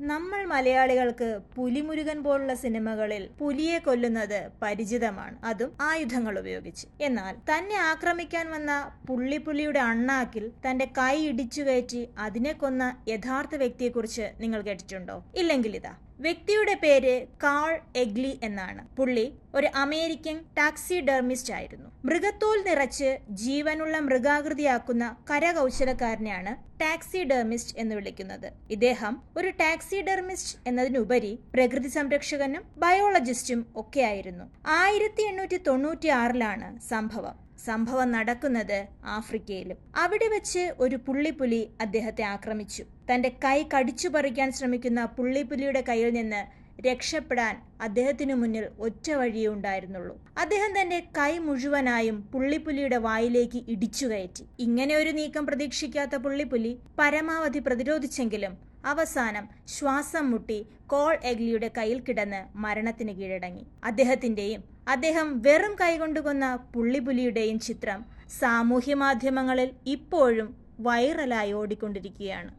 നമ്മൾ മലയാളികൾക്ക് പുലിമുരുകൻ പോലുള്ള സിനിമകളിൽ പുലിയെ കൊല്ലുന്നത് പരിചിതമാണ്. അതും ആയുധങ്ങൾ ഉപയോഗിച്ച്. എന്നാൽ തന്നെ ആക്രമിക്കാൻ വന്ന പുള്ളിപ്പുലിയുടെ അണ്ണാക്കിൽ തന്റെ കൈ ഇടിച്ചു കയറ്റി അതിനെ കൊന്ന യഥാർത്ഥ വ്യക്തിയെക്കുറിച്ച് നിങ്ങൾ കേട്ടിട്ടുണ്ടോ? ഇല്ലെങ്കിൽ ഇതാ. വ്യക്തിയുടെ പേര് കാൾ എഗ്ലി എന്നാണ്. പുള്ളി ഒരു അമേരിക്കൻ ടാക്സി ഡെർമിസ്റ്റ് ആയിരുന്നു. മൃഗത്തോൽ നിറച്ച് ജീവനുള്ള മൃഗാകൃതിയാക്കുന്ന കരകൗശലക്കാരനെയാണ് ടാക്സി ഡെർമിസ്റ്റ് എന്ന് വിളിക്കുന്നത്. ഇദ്ദേഹം ഒരു ടാക്സി ഡെർമിസ്റ്റ് എന്നതിനുപരി പ്രകൃതി സംരക്ഷകനും ബയോളജിസ്റ്റും ഒക്കെയായിരുന്നു. ആയിരത്തി എണ്ണൂറ്റി തൊണ്ണൂറ്റി ആറിലാണ് സംഭവം. സംഭവം നടക്കുന്നത് ആഫ്രിക്കയിലും. അവിടെ വെച്ച് ഒരു പുള്ളിപ്പുലി അദ്ദേഹത്തെ ആക്രമിച്ചു. തന്റെ കൈ കടിച്ചു പറിക്കാൻ ശ്രമിക്കുന്ന പുള്ളിപ്പുലിയുടെ കയ്യിൽ നിന്ന് രക്ഷപ്പെടാൻ അദ്ദേഹത്തിനു മുന്നിൽ ഒറ്റ വഴിയേ ഉണ്ടായിരുന്നുള്ളൂ. അദ്ദേഹം തന്റെ കൈ മുഴുവനായും പുള്ളിപ്പുലിയുടെ വായിലേക്ക് ഇടിച്ചു കയറ്റി. ഇങ്ങനെ ഒരു നീക്കം പ്രതീക്ഷിക്കാത്ത പുള്ളിപ്പുലി പരമാവധി പ്രതിരോധിച്ചെങ്കിലും അവസാനം ശ്വാസം മുട്ടി കോൾ എഗ്ലിയുടെ കയ്യിൽ കിടന്ന് മരണത്തിന് കീഴടങ്ങി. അദ്ദേഹത്തിന്റെയും അദ്ദേഹം വെറും കൈകൊണ്ട് കൊന്ന പുള്ളിപുലിയുടെയും ചിത്രം സാമൂഹ്യ മാധ്യമങ്ങളിൽ ഇപ്പോഴും വൈറലായി ഓടിക്കൊണ്ടിരിക്കുകയാണ്.